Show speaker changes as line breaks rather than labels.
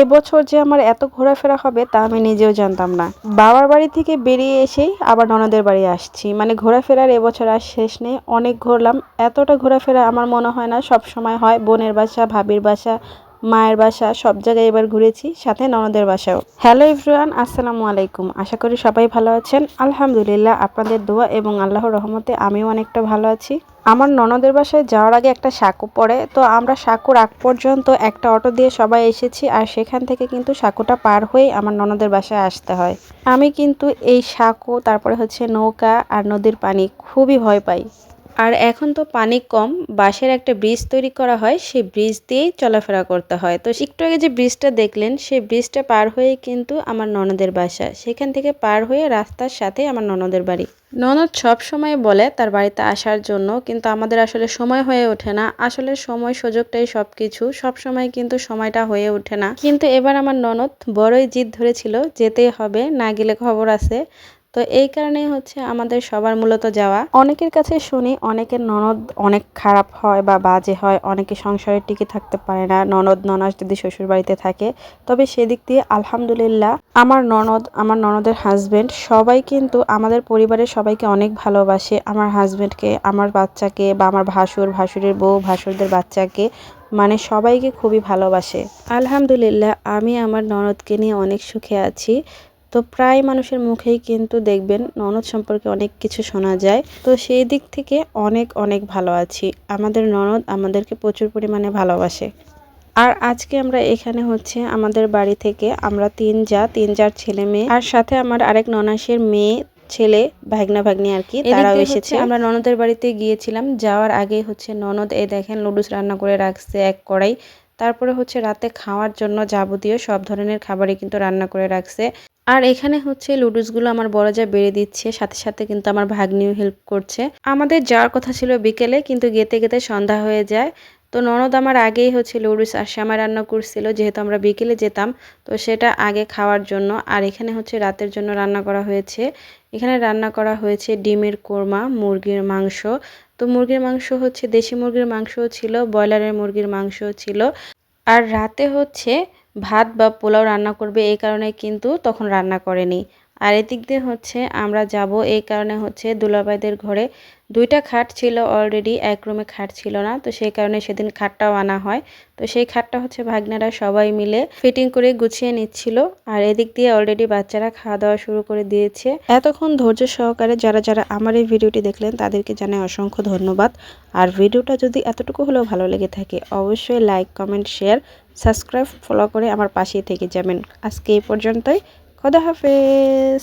এবছর যে আমার এত ঘোরাফেরা হবে তা আমি নিজেও জানতাম না। বাবার বাড়ি থেকে বেরিয়ে এসেই আবার ননদের বাড়ি আসছি। মানে ঘোরাফেরার এবছর আর শেষ নেই। অনেক ঘুরলাম। এতটা ঘোরাফেরা আমার মনে হয় না সব সময় হয়। বোনের বাসা, ভাবির বাসা মায়ের বাসা, সব জায়গায় এবার ঘুরেছি, সাথে ননদের বাসাও হ্যালো ইভরিওয়ান আসসালামু আলাইকুম। আশা করি সবাই ভালো আছেন। আলহামদুলিল্লাহ, আপনাদের দোয়া এবং আল্লাহর রহমতে আমিও অনেকটা ভালো আছি। আমার ননদের বাসায় যাওয়ার আগে একটা সাঁকো পড়ে। তো আমরা সাঁকুর আগ পর্যন্ত একটা অটো দিয়ে সবাই এসেছি আর সেখান থেকে কিন্তু সাঁকোটা পার হয়ে আমার ননদের বাসায় আসতে হয়। আমি কিন্তু এই সাঁকো, তারপরে হচ্ছে নৌকা আর নদীর পানি খুবই ভয় পাই। আর এখন তো পানি কম, বাঁশের একটা ব্রিজ তৈরি করা হয়, সেই ব্রিজ দিয়েই চলাফেরা করতে হয়। তো একটু আগে যে ব্রিজটা দেখলেন, সেই ব্রিজটা পার হয়ে কিন্তু আমার ননদের বাসা। সেখান থেকে পার হয়ে রাস্তার সাথে আমার ননদের বাড়ি। ননদ সব সময় বলে তার বাড়িতে আসার জন্য, কিন্তু আমাদের আসলে সময় হয়ে ওঠে না। আসলে সময় সুযোগটাই সব কিছু সব সময় কিন্তু সময়টা হয়ে ওঠে না। কিন্তু এবার আমার ননদ বড়ই জিদ ধরেছিল, যেতেই হবে, না গেলে খবর আছে। তো এই কারণেই হচ্ছে আমাদের সবার মূলত যাওয়া। অনেকের কাছে শুনি অনেকের ননদ অনেক খারাপ হয় বা বাজে হয়, অনেকে সংসারে টিকে থাকতে পারে না, ননদ ননাস যদি শ্বশুর বাড়িতে থাকে। তবে সেদিক দিয়ে আলহামদুলিল্লাহ আমার ননদ, আমার ননদের হাজবেন্ড সবাই কিন্তু আমাদের পরিবারের সবাইকে অনেক ভালোবাসে। আমার হাজবেন্ডকে আমার বাচ্চাকে বা আমার ভাসুর, ভাসুরের বউ, ভাসুরদের বাচ্চাকে মানে সবাইকে খুবই ভালোবাসে। আলহামদুলিল্লাহ আমি আমার ননদকে নিয়ে অনেক সুখে আছি। তো প্রায় মানুষের মুখেই কিন্তু দেখবেন ননদ সম্পর্কে অনেক কিছু শোনা যায়। তো সেই দিক থেকে অনেক অনেক ভালো আছি। আমাদের ননদ আমাদেরকে প্রচুর পরিমাণে ভালোবাসে। আর আজকে আমরা এখানে হচ্ছে আমাদের বাড়ি থেকে আমরা তিন যা তিন যার ছেলে মেয়ে আর সাথে আমার আরেক ননাসের মেয়ে ছেলে ভাগনা ভাগ্নি আর কি তারাও এসেছে। আমরা ননদের বাড়িতে গিয়েছিলাম। যাওয়ার আগে হচ্ছে ননদ এ দেখেন লুডুস রান্না করে রাখছে এক কড়াই। তারপরে হচ্ছে রাতে খাওয়ার জন্য যাবতীয় সব ধরনের খাবারই কিন্তু রান্না করে রাখছে। আর এখানে হচ্ছে লুডুসগুলো আমার বড় যা বেড়ে দিচ্ছে, সাথে সাথে কিন্তু আমার ভাগ্নিও হেল্প করছে। আমাদের যাওয়ার কথা ছিল বিকেলে, কিন্তু গেতে গেতে সন্ধ্যা হয়ে যায়। তো ননদ আমার আগেই হচ্ছে লুডুস আর শ্যামা রান্না করছিল, যেহেতু আমরা বিকেলে যেতাম, তো সেটা আগে খাওয়ার জন্য। আর এখানে হচ্ছে রাতের জন্য রান্না করা হয়েছে। এখানে রান্না করা হয়েছে ডিমের কোরমা, মুরগির মাংস। তো মুরগির মাংস হচ্ছে, দেশি মুরগির মাংসও ছিল, ব্রয়লারের মুরগির মাংসও ছিল। আর রাতে হচ্ছে ভাত বা পোলাও রান্না করবে এই কারণে কিন্তু তখন রান্না করেনি। আর এদিক দিয়ে হচ্ছে আমরা যাব, এই কারণে হচ্ছে দুলাভাইদের ঘরে। দুইটা খাট ছিল অলরেডি এক রুমে খাট ছিল না, তো সেই কারণে সেদিন খাটটাও আনা হয়। তো সেই খাটটা হচ্ছে ভাগনারা সবাই মিলে ফিটিং করে গুছিয়ে নিচ্ছিল। আর এদিক দিয়ে অলরেডি বাচ্চারা খাওয়া দাওয়া শুরু করে দিয়েছে। এতক্ষণ ধৈর্য সহকারে যারা যারা আমার এই ভিডিওটি দেখলেন, তাদেরকে জানাই অসংখ্য ধন্যবাদ। আর ভিডিওটা যদি এতটুকু হলেও ভালো লেগে থাকে, অবশ্যই like comment share subscribe follow করে আমার পাশেই থেকে যাবেন। আজকে এই পর্যন্তই। খোদা হাফেজ।